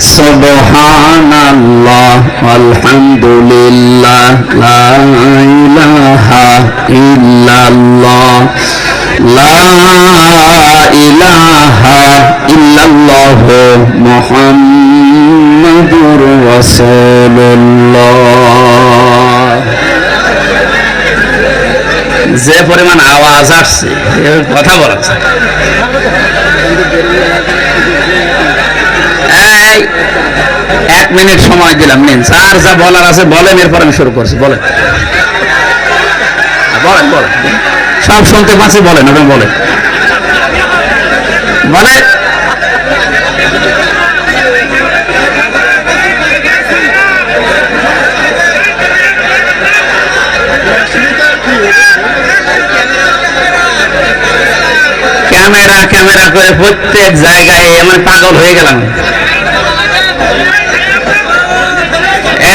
سبحان الله والحمد لله لا إله إلا الله لا إله إلا الله محمد رسول الله যে পরিমাণ আওয়াজ আসছে এ কথা বলাচ্ছে মিনিট সময় দিলাম, নিন। স্যার যা বলার আছে বলেন, এরপর আমি শুরু করছি, বলেন। বলেন বলেন। সব শুনতে পাচ্ছি, বলেন, আপনি বলেন। বলে ক্যামেরা ক্যামেরা করে প্রত্যেক জায়গায় এমন পাগল হয়ে গেলাম।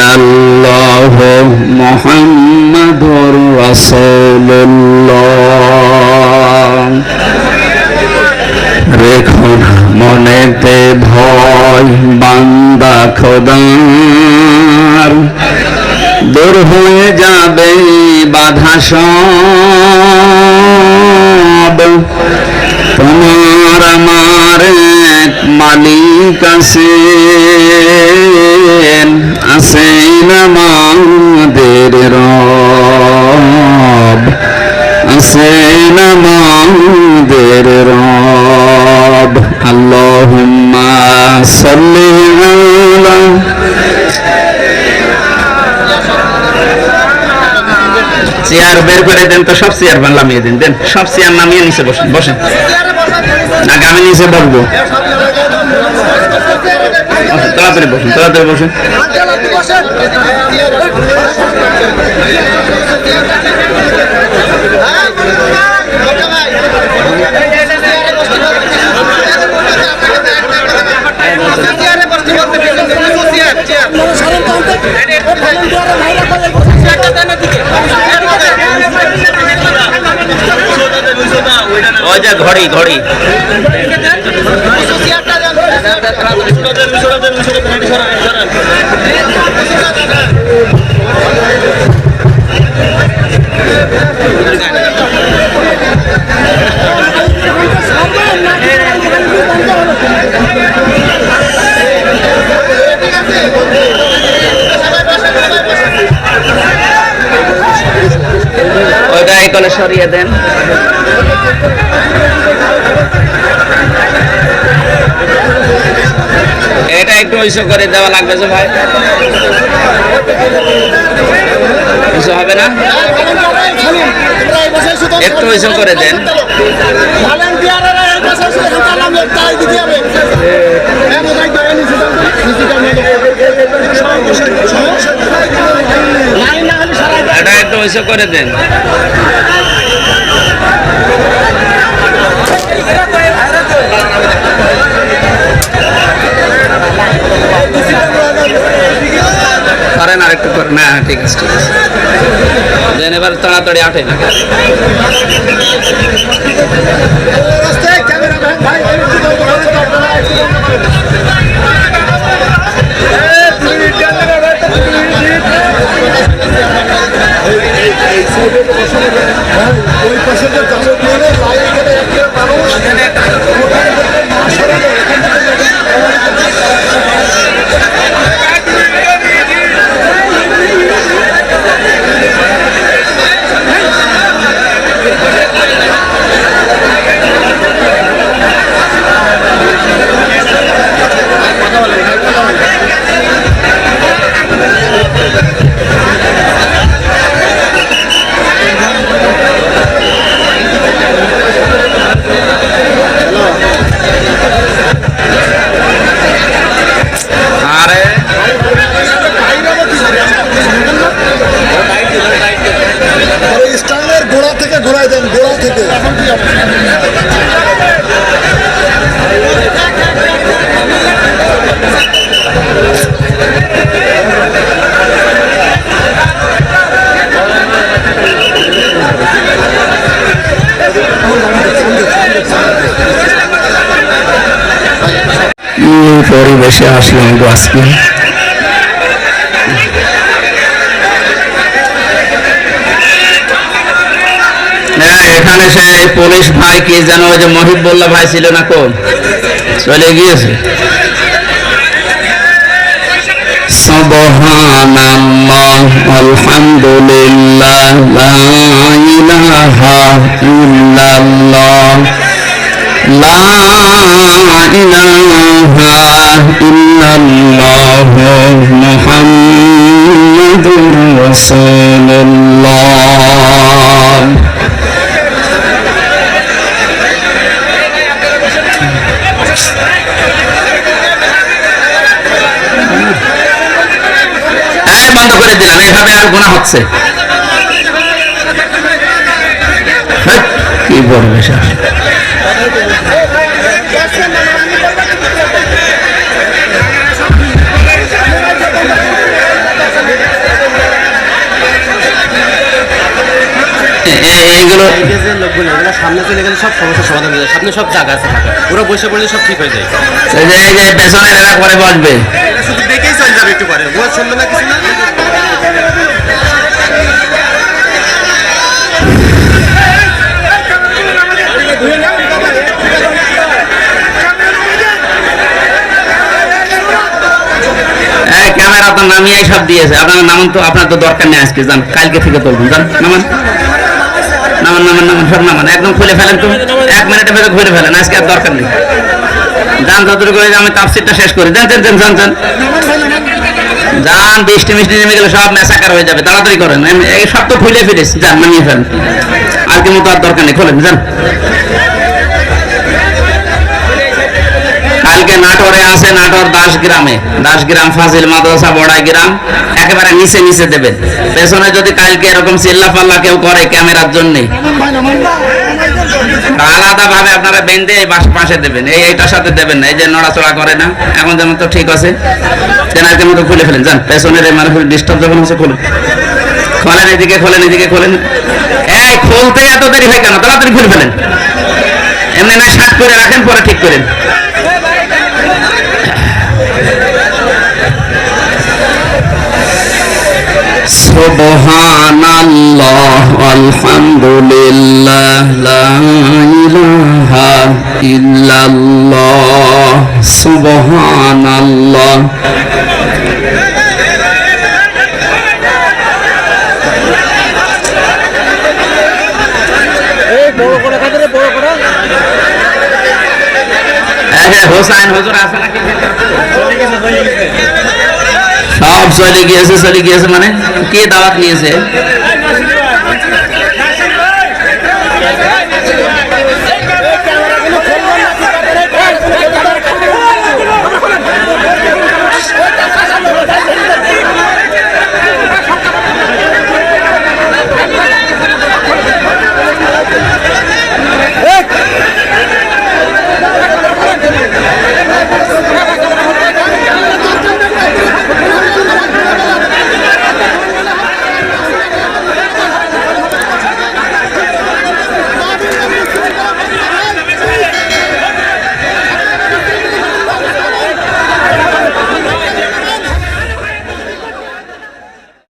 ইল্লাল্লাহ মুহাম্মাদুর রাসূলুল্লাহ। রেখো না মনেতে ভয়, বান্দা খোদার। দূর হয়ে যাবে বাধা সব। তোমার আমার এক মালিক আছেন করে দেন তো, সব চেয়ার নামিয়ে দিন। দেন, সব চেয়ার নামিয়ে নিচে বসেন বসেন। না আমি নিচে বসবো তাড়াতাড়ি বসুন তাড়াতাড়ি বসুন। ওই যে ঘড়ি ঘড়ি এটা একটু ইস্যু করে দেওয়া লাগবে যে ভাই। ইস্যু হবে না? একটু ইস্যু করে দেন। এটা একটু ইস্যু করে দেন। করেন আর একটু করেন না ঠিক আছে ঠিক আছে দেন এবার তাড়াতাড়ি আটে না ওই পাশে যে চালক লাইন পরিবেশে আসলাম গো আজকে। হ্যাঁ, এখানে সে পুলিশ ভাই কি যেন ওই যে মহিবুল্লাহ ভাই ছিল না কোন চলে গিয়েছে। লা ইলাহা ইল্লাল্লাহ। রাসূলুল্লাহ এই বন্ধ করে দিলাম এইভাবে আর গোনা হচ্ছে। কি বলবে স্যার লোকগুলো এগুলো সামনে চলে গেলে সব সমস্যার সমাধান হয়ে যায়। সামনে সব জায়গা আছে ফাঁকা। ওরা বসে পড়লে সব ঠিক হয়ে যায়। এই যে এই যে এরা পরে বসবে। শুধু দেখেই চলে যাবে একটু পরে। ওরা শুনবে না কিছু না? ক্যামেরা তো নামিয়ে সব দিয়েছে। আপনার নামান তো আপনার তো দরকার নেই আজকে। যান কালকে থেকে তুলবেন যান নামান। নামান নামান নামান, সব নামান। একদম খুলে ফেলেন তো। এক মিনিটের ভেতরে খুলে ফেলেন, আজকে আর দরকার নেই। যান, যতটুকু করে আমি তাপসিটটা শেষ করি। যান যান যান যান যান। বৃষ্টি, মিষ্টি নেমে গেলে সব মেসাকার হয়ে যাবে। তাড়াতাড়ি করেন। এই সব তো ফুলে ফিরেছি যান, নামিয়ে ফেলেন। আজকে মতো আর দরকার নেই। খোলেন, যান। কালকে নাটোরে আছে, নাটোর দাস গ্রামে। দাস গ্রাম, ফাজিল মাদ্রাসা, বড়াই গ্রাম। একেবারে নিচে নিচে দেবেন পেছনে যদি কালকে এরকম চিল্লা পাল্লা কেউ করে ক্যামেরার জন্য। আলাদা ভাবে আপনারা বেঁধে এই পাশে দেবেন। এই এইটার সাথে দেবেন না। এই যে নড়াচড়া করে না, এখন যেমন তো ঠিক আছে। তেনাকে মতো খুলে ফেলেন। যান, পেছনের এই মানে ডিস্টার্ব যখন হচ্ছে খুলুন খোলেন এদিকে খোলেন এদিকে, খোলেন। এই, খুলতে এত দেরি হয় কেন? তাড়াতাড়ি খুলে ফেলেন। এমনি না শার্ট করে রাখেন, পরে ঠিক করেন। ইলাহা ইল্লাল্লাহ সুবহানাল্লাহ। এই বড় করে কাদের বড় করে। এই হোসাইন হুজুর আছে নাকি? চলে গেছে হয়ে গেছে সব চলে গিয়েছে চলে গিয়েছে মানে কে দাওয়াত নিয়েছে